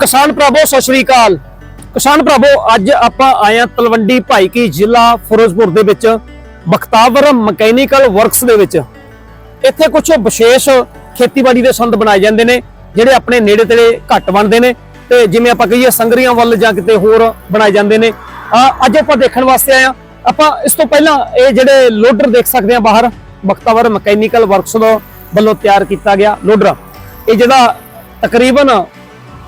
ਕਿਸਾਨ ਭਰਾਵੋ, ਸਤਿ ਸ਼੍ਰੀ ਅਕਾਲ। ਕਿਸਾਨ ਭਰਾਵੋ, ਅੱਜ ਆਪਾਂ ਆਏ ਹਾਂ ਤਲਵੰਡੀ ਭਾਈ ਕੀ ਜ਼ਿਲ੍ਹਾ ਫਿਰੋਜ਼ਪੁਰ ਦੇ ਵਿੱਚ, ਬਖਤਾਵਰ ਮਕੈਨੀਕਲ ਵਰਕਸ ਦੇ ਵਿੱਚ। ਇੱਥੇ ਕੁਝ ਵਿਸ਼ੇਸ਼ ਖੇਤੀਬਾੜੀ ਦੇ ਸੰਦ ਬਣਾਏ ਜਾਂਦੇ ਨੇ, ਜਿਹੜੇ ਆਪਣੇ ਨੇੜੇ ਤੇੜੇ ਘੱਟ ਬਣਦੇ ਨੇ ਤੇ ਜਿਵੇਂ ਆਪਾਂ ਕਹੀਏ ਸੰਗਰੀਆਂ ਵੱਲ ਜਾਂ ਕਿਤੇ ਹੋਰ ਬਣਾਏ ਜਾਂਦੇ ਨੇ। ਅੱਜ ਆਪਾਂ ਦੇਖਣ ਵਾਸਤੇ ਆਏ ਹਾਂ। ਆਪਾਂ ਇਸ ਤੋਂ ਪਹਿਲਾਂ ਇਹ ਜਿਹੜੇ ਲੋਡਰ ਦੇਖ ਸਕਦੇ ਹਾਂ ਬਾਹਰ, ਬਖਤਾਵਰ ਮਕੈਨੀਕਲ ਵਰਕਸ ਵੱਲੋਂ ਤਿਆਰ ਕੀਤਾ ਗਿਆ ਲੋਡਰ। ਇਹ ਜਿਹੜਾ ਤਕਰੀਬਨ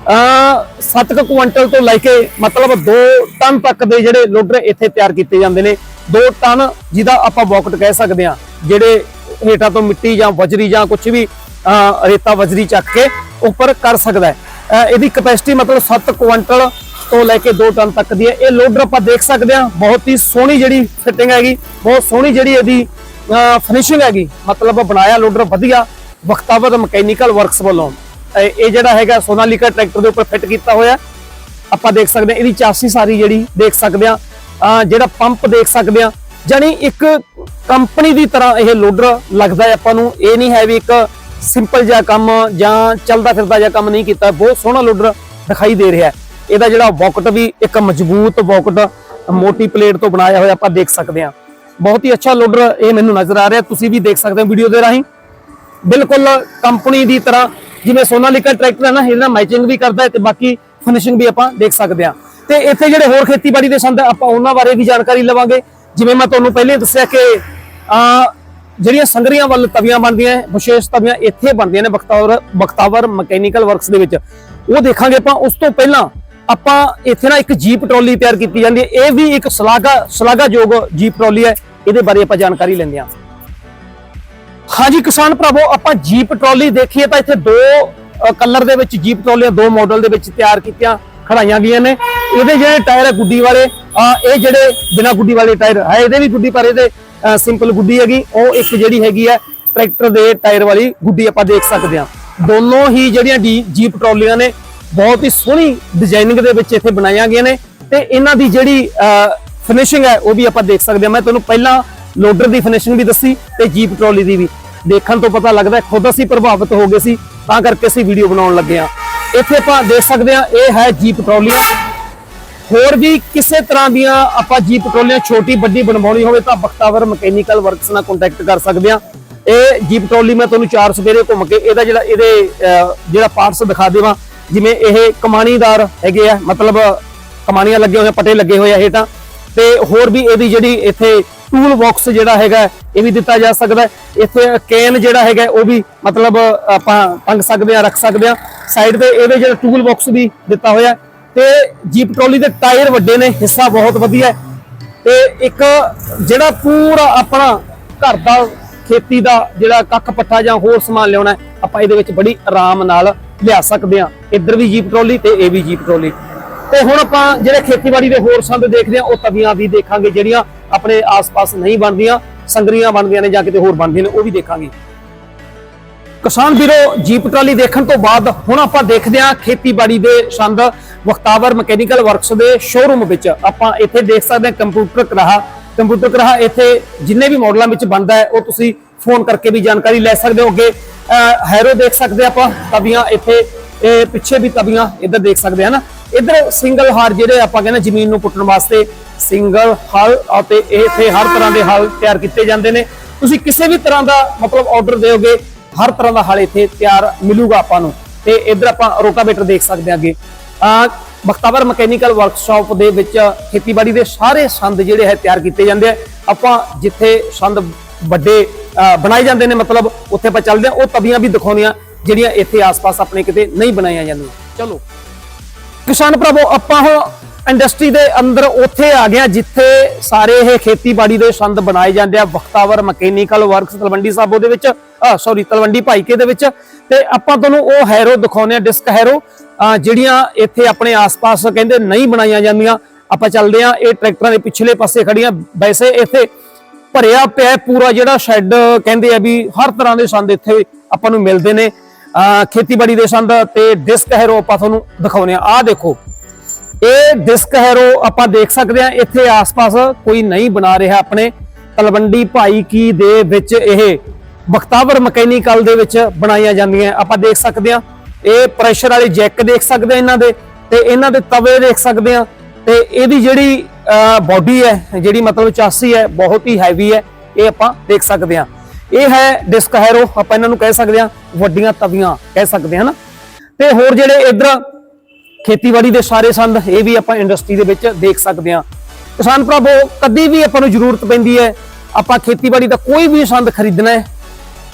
7 ਕੁਇੰਟਲ ਤੋਂ ਲੈ ਕੇ ਮਤਲਬ 2 ਟਨ ਤੱਕ ਦੇ ਜਿਹੜੇ ਲੋਡਰ ਇੱਥੇ ਤਿਆਰ ਕੀਤੇ ਜਾਂਦੇ ਨੇ। 2 ਟਨ ਜਿਹਦਾ ਆਪਾਂ ਬੌਕਟ ਕਹਿ ਸਕਦੇ ਆ ਜਿਹੜੇ ਹੇਠਾਂ ਤੋਂ ਮਿੱਟੀ ਜਾਂ ਵਜਰੀ ਜਾਂ ਕੁਝ ਵੀ ਰੇਤਾ ਵਜਰੀ ਚੱਕ ਕੇ ਉੱਪਰ ਕਰ ਸਕਦਾ ਹੈ। ਇਹਦੀ ਕਪੈਸਿਟੀ ਮਤਲਬ 7 ਕੁਇੰਟਲ ਤੋਂ ਲੈ ਕੇ 2 ਟਨ ਤੱਕ ਦੀ ਹੈ। ਇਹ ਲੋਡਰ ਆਪਾਂ ਦੇਖ ਸਕਦੇ ਆ ਬਹੁਤ ਹੀ ਸੋਹਣੀ ਜਿਹੜੀ ਫਿਟਿੰਗ ਹੈਗੀ, ਬਹੁਤ ਸੋਹਣੀ ਜਿਹੜੀ ਇਹਦੀ ਫਿਨਿਸ਼ਿੰਗ ਹੈਗੀ। ਮਤਲਬ ਬਣਾਇਆ ਲੋਡਰ ਵਧੀਆ ਵਖਤਾਵਰ ਮਕੈਨੀਕਲ ਵਰਕਸ ਵੱਲੋਂ। ਇਹ ਜਿਹੜਾ ਹੈਗਾ ਸੋਨਾਲੀਕਾ ਟਰੈਕਟਰ ਦੇ ਉੱਪਰ ਫਿੱਟ ਕੀਤਾ ਹੋਇਆ। ਆਪਾਂ ਦੇਖ ਸਕਦੇ ਹਾਂ, ਇਹਦੀ ਚਾਸੀ ਸਾਰੀ ਜਿਹੜੀ ਦੇਖ ਸਕਦੇ ਆ ਜਿਹੜਾ ਪੰਪ ਦੇਖ ਸਕਦੇ ਆ ਜਾਨੀ ਇੱਕ ਕੰਪਨੀ ਦੀ ਤਰ੍ਹਾਂ ਇਹ ਲੋਡਰ ਲੱਗਦਾ ਹੈ ਆਪਾਂ ਨੂੰ। ਇਹ ਨਹੀਂ ਹੈ ਵੀ ਇੱਕ ਸਿੰਪਲ ਜਿਹਾ ਕੰਮ ਜਾਂ ਚੱਲਦਾ ਫਿਰਦਾ ਜਿਹਾ ਕੰਮ ਨਹੀਂ ਕੀਤਾ। ਬਹੁਤ ਸੋਹਣਾ ਲੋਡਰ ਦਿਖਾਈ ਦੇ ਰਿਹਾ ਹੈ। ਇਹਦਾ ਜਿਹੜਾ ਬੌਕਟ ਵੀ ਇੱਕ ਮਜ਼ਬੂਤ ਬੌਕਟ ਮੋਟੀ ਪਲੇਟ ਤੋਂ ਬਣਾਇਆ ਹੋਇਆ ਆਪਾਂ ਦੇਖ ਸਕਦੇ ਹਾਂ। ਬਹੁਤ ਹੀ ਅੱਛਾ ਲੋਡਰ ਇਹ ਮੈਨੂੰ ਨਜ਼ਰ ਆ ਰਿਹਾ। ਤੁਸੀਂ ਵੀ ਦੇਖ ਸਕਦੇ ਹੋ ਵੀਡੀਓ ਦੇ ਰਾਹੀਂ। ਬਿਲਕੁਲ ਕੰਪਨੀ ਦੀ ਤਰ੍ਹਾਂ ਜਿਵੇਂ ਸੋਨਾਲੀਕਾ ਟਰੈਕਟਰ ਹੈ ਨਾ ਇਹਦਾ ਮੈਚਿੰਗ ਵੀ ਕਰਦਾ ਹੈ ਤੇ ਬਾਕੀ ਫਿਨਿਸ਼ਿੰਗ ਵੀ ਆਪਾਂ ਦੇਖ ਸਕਦੇ ਹਾਂ। ਤੇ ਇੱਥੇ ਜਿਹੜੇ ਹੋਰ ਖੇਤੀਬਾੜੀ ਦੇ ਸੰਦ ਹੈ, ਆਪਾਂ ਉਹਨਾਂ ਬਾਰੇ ਵੀ ਜਾਣਕਾਰੀ ਲਵਾਂਗੇ। ਜਿਵੇਂ ਮੈਂ ਤੁਹਾਨੂੰ ਪਹਿਲੇ ਦੱਸਿਆ ਕਿ ਆ ਜਿਹੜੀਆਂ ਸੰਗਰੀਆਂ ਵੱਲ ਤਵੀਆਂ ਬਣਦੀਆਂ ਵਿਸ਼ੇਸ਼ ਤਵੀਆਂ ਇੱਥੇ ਬਣਦੀਆਂ ਨੇ ਬਖਤਾਵਰ ਬਖਤਾਵਰ ਮਕੈਨੀਕਲ ਵਰਕਸ ਦੇ ਵਿੱਚ। ਉਹ ਦੇਖਾਂਗੇ ਆਪਾਂ ਉਸ ਤੋਂ ਪਹਿਲਾਂ ਆਪਾਂ ਇੱਥੇ ਨਾ ਇੱਕ ਜੀਪ ਟਰਾਲੀ ਤਿਆਰ ਕੀਤੀ ਜਾਂਦੀ ਹੈ। ਇਹ ਵੀ ਇੱਕ ਸ਼ਲਾਘਾ ਸ਼ਲਾਘਾਯੋਗ ਜੀਪ ਟਰਾਲੀ ਹੈ। ਇਹਦੇ ਬਾਰੇ ਆਪਾਂ ਜਾਣਕਾਰੀ ਲੈਂਦੇ ਹਾਂ। ਹਾਂਜੀ ਕਿਸਾਨ ਭਰਾਵੋ, ਆਪਾਂ ਜੀਪ ਟਰਾਲੀ ਦੇਖੀਏ ਤਾਂ ਇੱਥੇ ਦੋ ਕਲਰ ਦੇ ਵਿੱਚ ਜੀਪ ਟਰਾਲੀਆਂ ਦੋ ਮਾਡਲ ਦੇ ਵਿੱਚ ਤਿਆਰ ਕੀਤੀਆਂ, ਖੜਾਈਆਂ ਗਈਆਂ ਨੇ। ਇਹਦੇ ਜਿਹੜੇ ਟਾਇਰ ਹੈ ਗੁੱਡੀ ਵਾਲੇ ਇਹ ਜਿਹੜੇ ਬਿਨਾ ਗੁੱਡੀ ਵਾਲੇ ਟਾਇਰ ਹੈ ਇਹਦੇ ਵੀ ਗੁੱਡੀ, ਪਰ ਇਹਦੇ ਸਿੰਪਲ ਗੁੱਡੀ ਹੈਗੀ, ਉਹ ਇੱਕ ਜਿਹੜੀ ਹੈਗੀ ਹੈ ਟਰੈਕਟਰ ਦੇ ਟਾਇਰ ਵਾਲੀ ਗੁੱਡੀ ਆਪਾਂ ਦੇਖ ਸਕਦੇ ਹਾਂ। ਦੋਨੋਂ ਹੀ ਜਿਹੜੀਆਂ ਡੀ- ਜੀਪ ਟਰਾਲੀਆਂ ਨੇ, ਬਹੁਤ ਹੀ ਸੋਹਣੀ ਡਿਜ਼ਾਈਨਿੰਗ ਦੇ ਵਿੱਚ ਇੱਥੇ ਬਣਾਈਆਂ ਗਈਆਂ ਨੇ ਤੇ ਇਹਨਾਂ ਦੀ ਜਿਹੜੀ ਫਿਨਿਸ਼ਿੰਗ ਹੈ, ਉਹ ਵੀ ਆਪਾਂ ਦੇਖ ਸਕਦੇ ਹਾਂ। ਮੈਂ ਤੁਹਾਨੂੰ ਪਹਿਲਾਂ ਲੋਡਰ ਦੀ ਫਿਨਿਸ਼ਿੰਗ ਵੀ ਦੱਸੀ ਤੇ ਜੀਪ ਟਰਾਲੀ ਦੀ ਵੀ। ਦੇਖਣ ਤੋਂ ਪਤਾ ਲੱਗਦਾ ਖੁਦ ਅਸੀਂ ਪ੍ਰਭਾਵਿਤ ਹੋ ਗਏ ਸੀ ਤਾਂ ਕਰਕੇ ਅਸੀਂ ਵੀਡੀਓ ਬਣਾਉਣ ਲੱਗੇ ਆ ਇੱਥੇ ਆਪਾਂ ਦੇਖ ਸਕਦੇ ਹਾਂ ਇਹ ਹੈ ਜੀਪ ਟਰਾਲੀਆਂ ਹੋਰ ਵੀ ਕਿਸੇ ਤਰ੍ਹਾਂ ਦੀਆਂ ਆਪਾਂ ਜੀਪ ਟਰਾਲੀਆਂ ਛੋਟੀ ਵੱਡੀ ਬਣਵਾਉਣੀ ਹੋਵੇ ਤਾਂ ਬਖਤਾਵਰ ਮਕੈਨੀਕਲ ਵਰਕਸ ਨਾਲ ਕੰਟੈਕਟ ਕਰ ਸਕਦੇ ਆ ਇਹ ਜੀਪ ਟਰਾਲੀ ਮੈਂ ਤੁਹਾਨੂੰ ਚਾਰ ਸਵੇਰੇ ਘੁੰਮ ਕੇ ਇਹਦਾ ਜਿਹੜਾ ਇਹਦੇ ਜਿਹੜਾ ਪਾਰਟਸ ਦਿਖਾ ਦੇਵਾਂ। ਜਿਵੇਂ ਇਹ ਕਮਾਣੀਦਾਰ ਹੈਗੇ ਆ ਮਤਲਬ ਕਮਾਣੀਆਂ ਲੱਗੇ ਹੋਏ ਆ, ਪਟੇ ਲੱਗੇ ਹੋਏ ਆ ਹੇਠਾਂ ਤੇ। ਹੋਰ ਵੀ ਇਹਦੀ ਜਿਹੜੀ ਇੱਥੇ ਟੂਲ ਬਾਕਸ ਜਿਹੜਾ ਹੈਗਾ, ਇਹ ਵੀ ਦਿੱਤਾ ਜਾ ਸਕਦਾ ਇੱਥੇ ਕੈਨ ਜਿਹੜਾ ਹੈਗਾ, ਉਹ ਵੀ ਮਤਲਬ ਆਪਾਂ ਪੰਗ ਸਕਦੇ ਆ ਰੱਖ ਸਕਦੇ ਆ ਸਾਈਡ ਤੇ ਇਹਦੇ ਜਿਹੜਾ ਟੂਲ ਬਾਕਸ ਵੀ ਦਿੱਤਾ ਹੋਇਆ ਹੈ। ਤੇ ਜੀਪ ਟਰਾਲੀ ਦੇ ਟਾਇਰ ਵੱਡੇ ਨੇ, ਹਿੱਸਾ ਬਹੁਤ ਵਧੀਆ ਹੈ। ਤੇ ਇੱਕ ਜਿਹੜਾ ਪੂਰਾ ਆਪਣਾ ਘਰ ਦਾ ਖੇਤੀ ਦਾ ਜਿਹੜਾ ਕੱਖ ਪੱਠਾ ਜਾਂ ਹੋਰ ਸਮਾਨ ਲਿਆਉਣਾ ਆਪਾਂ ਇਹਦੇ ਵਿੱਚ ਬੜੀ ਆਰਾਮ ਨਾਲ ਲਿਆ ਸਕਦੇ ਆ ਇੱਧਰ ਵੀ ਜੀਪ ਟਰਾਲੀ ਤੇ ਇਹ ਵੀ ਜੀਪ ਟਰਾਲੀ ਤੇ ਹੁਣ ਆਪਾਂ ਜਿਹੜੇ ਖੇਤੀਬਾੜੀ ਦੇ ਹੋਰ ਸੰਦ ਦੇਖਦੇ ਆ ਉਹ ਤਵੀਆਂ ਵੀ ਦੇਖਾਂਗੇ, ਜਿਹੜੀਆਂ ਆਪਣੇ ਆਸ-ਪਾਸ ਨਹੀਂ ਬਣਦੀਆਂ, ਸੰਗਰੀਆਂ ਬਣਦੀਆਂ ਨੇ ਜਾਂ ਕਿਤੇ ਹੋਰ ਬਣਦੀਆਂ ਨੇ, ਉਹ ਵੀ ਦੇਖਾਂਗੇ। ਕਿਸਾਨ ਵੀਰੋ, ਜੀਪ ਟਰਾਲੀ ਦੇਖਣ ਤੋਂ ਬਾਅਦ ਹੁਣ ਆਪਾਂ ਦੇਖਦੇ ਹਾਂ ਖੇਤੀਬਾੜੀ ਦੇ ਸੰਦ, ਵਖਤਾਵਰ ਮਕੈਨੀਕਲ ਵਰਕਸ ਦੇ ਸ਼ੋਰੂਮ ਵਿੱਚ। ਆਪਾਂ ਇੱਥੇ ਦੇਖ ਸਕਦੇ ਹਾਂ ਕੰਪਿਊਟਰ ਕਰਾਹਾ ਕੰਪਿਊਟਰ ਕਰਾਹਾ ਇੱਥੇ ਜਿੰਨੇ ਵੀ ਮਾਡਲਾਂ ਵਿੱਚ ਬਣਦਾ ਹੈ, ਉਹ ਤੁਸੀਂ ਫੋਨ ਕਰਕੇ ਵੀ ਜਾਣਕਾਰੀ ਲੈ ਸਕਦੇ ਹੋ ਅੱਗੇ। ਹੈਰੋ ਦੇਖ ਸਕਦੇ ਆਪਾਂ, ਤਵੀਆਂ ਇੱਥੇ ਪਿੱਛੇ ਵੀ ਤਵੀਆਂ ਇੱਧਰ ਦੇਖ ਸਕਦੇ ਹਾਂ ਨਾ। ਇੱਧਰ ਸਿੰਗਲ ਹਾਰ ਜਿਹੜੇ ਆਪਾਂ ਕਹਿੰਦੇ ਜ਼ਮੀਨ ਨੂੰ ਪੁੱਟਣ ਵਾਸਤੇ ਸਿੰਗਲ ਹਲ ਅਤੇ ਇਹ ਇੱਥੇ ਹਰ ਤਰ੍ਹਾਂ ਦੇ ਹਲ ਤਿਆਰ ਕੀਤੇ ਜਾਂਦੇ ਨੇ। ਤੁਸੀਂ ਕਿਸੇ ਵੀ ਤਰ੍ਹਾਂ ਦਾ ਮਤਲਬ ਆਰਡਰ ਦਿਓਗੇ, ਹਰ ਤਰ੍ਹਾਂ ਦਾ ਹਲ ਇੱਥੇ ਤਿਆਰ ਮਿਲੂਗਾ ਆਪਾਂ ਨੂੰ। ਤੇ ਇੱਧਰ ਆਪਾਂ ਰੋਟਾਵੇਟਰ ਦੇਖ ਸਕਦੇ ਹਾਂ ਅੱਗੇ। ਆ ਬਖਤਾਵਰ ਮਕੈਨੀਕਲ ਵਰਕਸ਼ਾਪ ਦੇ ਵਿੱਚ ਖੇਤੀਬਾੜੀ ਦੇ ਸਾਰੇ ਸੰਦ ਜਿਹੜੇ ਹੈ ਤਿਆਰ ਕੀਤੇ ਜਾਂਦੇ ਆ। ਆਪਾਂ ਜਿੱਥੇ ਸੰਦ ਵੱਡੇ ਬਣਾਏ ਜਾਂਦੇ ਨੇ, ਮਤਲਬ ਉੱਥੇ ਆਪਾਂ ਚੱਲਦੇ ਆ ਉਹ ਤਵੀਆਂ ਵੀ ਦਿਖਾਉਂਦੇ ਦਿਖਾਉਂਦੀਆਂ ਜਿਹੜੀਆਂ ਇੱਥੇ ਆਸ-ਪਾਸ ਆਪਣੇ ਕਿਤੇ ਨਹੀਂ ਬਣਾਈਆਂ ਜਾਂਦੀਆਂ। ਚਲੋ। ਕਿਸਾਨ ਭਰਾਵੋ, ਆਪਾਂ ਹੁਣ ਇੰਡਸਟਰੀ ਦੇ ਅੰਦਰ ਉੱਥੇ ਆ ਗਏ ਜਿੱਥੇ ਸਾਰੇ ਇਹ ਖੇਤੀਬਾੜੀ ਦੇ ਸੰਦ ਬਣਾਏ ਜਾਂਦੇ ਆ ਬਖਤਾਵਰ ਮਕੈਨੀਕਲ ਵਰਕਸ, ਤਲਵੰਡੀ ਸਾਬੋ ਦੇ ਵਿੱਚ ਸੌਰੀ ਤਲਵੰਡੀ ਭਾਈਕੇ ਦੇ ਵਿੱਚ। ਤੇ ਆਪਾਂ ਤੁਹਾਨੂੰ ਉਹ ਹੈਰੋ ਦਿਖਾਉਂਦੇ ਆ ਡਿਸਕ ਹੈਰੋ ਜਿਹੜੀਆਂ ਇੱਥੇ ਆਪਣੇ ਆਸ-ਪਾਸ ਕਹਿੰਦੇ ਨਹੀਂ ਬਣਾਈਆਂ ਜਾਂਦੀਆਂ। ਆਪਾਂ ਚੱਲਦੇ ਆ ਇਹ ਟਰੈਕਟਰਾਂ ਦੇ ਪਿਛਲੇ ਪਾਸੇ ਖੜੀਆਂ ਵੈਸੇ ਇੱਥੇ ਭਰਿਆ ਪਿਆ ਪੂਰਾ ਜਿਹੜਾ ਸ਼ੈੱਡ ਕਹਿੰਦੇ ਆ ਵੀ ਹਰ ਤਰ੍ਹਾਂ ਦੇ ਸੰਦ ਇੱਥੇ ਆਪਾਂ ਨੂੰ ਮਿਲਦੇ ਨੇ। ਖੇਤੀਬਾੜੀ ਦੇ ਸੰਦ ਤੇ ਡਿਸਕ ਹੈਰੋ ਆਪਾਂ ਤੁਹਾਨੂੰ ਦਿਖਾਉਂਦੇ ਆ ਆਹ ਦੇਖੋ, ਇਹ ਡਿਸਕ ਹੈਰੋ ਆਪਾਂ ਦੇਖ ਸਕਦੇ ਆ ਇੱਥੇ ਆਸ-ਪਾਸ ਕੋਈ ਨਹੀਂ ਬਣਾ ਰਿਹਾ ਆਪਣੇ। ਤਲਵੰਡੀ ਭਾਈ ਕੀ ਦੇ ਵਿੱਚ ਇਹ ਬਖਤਾਵਰ ਮਕੈਨੀਕਲ ਦੇ ਵਿੱਚ ਬਣਾਈਆਂ ਜਾਂਦੀਆਂ। ਆਪਾਂ ਦੇਖ ਸਕਦੇ ਆ ਇਹ ਪ੍ਰੈਸ਼ਰ ਵਾਲੇ ਜੈਕ ਦੇਖ ਸਕਦੇ ਆ ਇਹਨਾਂ ਦੇ ਤੇ ਇਹਨਾਂ ਦੇ ਤਵੇ ਦੇਖ ਸਕਦੇ ਆ ਤੇ ਇਹਦੀ ਜਿਹੜੀ ਬਾਡੀ ਹੈ, ਜਿਹੜੀ ਮਤਲਬ ਚਾਸੀ ਹੈ, ਬਹੁਤ ਹੀ ਹੈਵੀ ਹੈ, ਇਹ ਆਪਾਂ ਦੇਖ ਸਕਦੇ ਆ ਇਹ ਹੈ ਡਿਸਕ ਹੈਰੋ ਆਪਾਂ ਇਹਨਾਂ ਨੂੰ ਕਹਿ ਸਕਦੇ ਆ ਵੱਡੀਆਂ ਤਵੀਆਂ ਕਹਿ ਸਕਦੇ ਹਾਂ ਨਾ। ਤੇ ਹੋਰ ਜਿਹੜੇ ਇਧਰ ਖੇਤੀਬਾੜੀ ਦੇ ਸਾਰੇ ਸੰਦ, ਇਹ ਵੀ ਆਪਾਂ ਇੰਡਸਟਰੀ ਦੇ ਵਿੱਚ ਦੇਖ ਸਕਦੇ ਹਾਂ। ਕਿਸਾਨ ਭਰਾਵੋ, ਕਦੀ ਵੀ ਆਪਾਂ ਨੂੰ ਜ਼ਰੂਰਤ ਪੈਂਦੀ ਹੈ, ਆਪਾਂ ਖੇਤੀਬਾੜੀ ਦਾ ਕੋਈ ਵੀ ਸੰਦ ਖਰੀਦਣਾ ਹੈ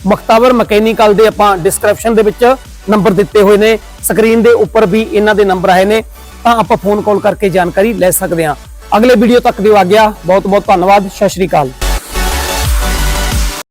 ਮਖਤਾਵਰ ਮਕੈਨੀਕਲ ਦੇ ਆਪਾਂ ਡਿਸਕ੍ਰਿਪਸ਼ਨ ਦੇ ਵਿੱਚ ਨੰਬਰ ਦਿੱਤੇ ਹੋਏ ਨੇ ਸਕਰੀਨ ਦੇ ਉੱਪਰ ਵੀ ਇਹਨਾਂ ਦੇ ਨੰਬਰ ਆਏ ਨੇ, ਤਾਂ ਆਪਾਂ ਫੋਨ ਕਾਲ ਕਰਕੇ ਜਾਣਕਾਰੀ ਲੈ ਸਕਦੇ ਹਾਂ। ਅਗਲੇ ਵੀਡੀਓ ਤੱਕ ਦਿਓ ਆ ਗਿਆ ਬਹੁਤ ਬਹੁਤ ਧੰਨਵਾਦ, ਸਤਿ ਸ਼੍ਰੀ ਅਕਾਲ।